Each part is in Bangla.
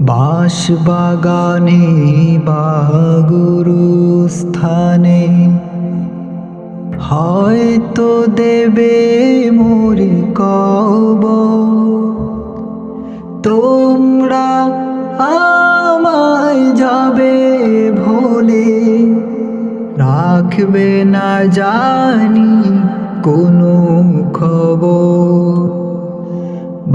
বাঁশ বাগানে স্থানে। হয়তো দেবে মোরে কব তোমরা আমায় যাবে ভোলে। রাখবে না জানি কোনো খবর।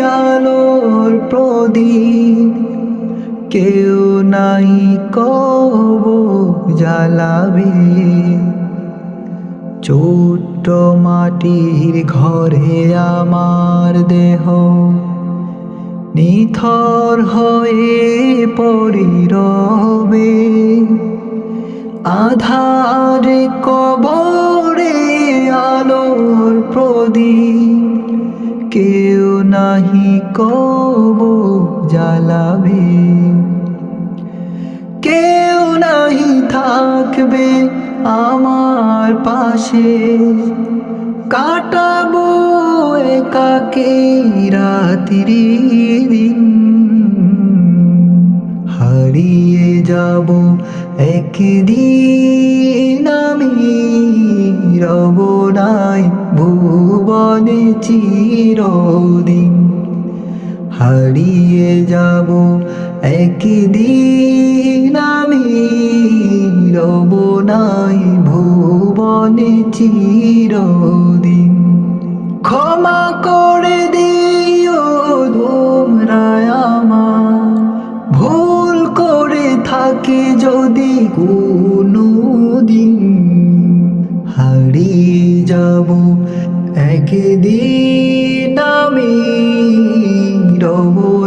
আলোর প্রদীপ। কেউ নাই কব জ্বালাবে ছোট্ট মাটির ঘরে আমার দেহ। নিথর হয়ে পড়ি রবে। আধারে কবরে আলোর প্রদীপ। কেউ কব জ্বালাবে। কেউ নাহি থাকবে আমার পাশে। কাটাবো একাকে রাত্রি দিন। হারিয়ে যাব একদিন আমি, রব নাই ভুবনে চিরদিন। হারিয়ে যাব। একদিন আমি রব নাই ভুবনে চিরদিন। ক্ষমা করে দিও তোমরা আমার। ভুল করে থাকে যদি কোনো দিন। হারিয়ে যাব। একদিন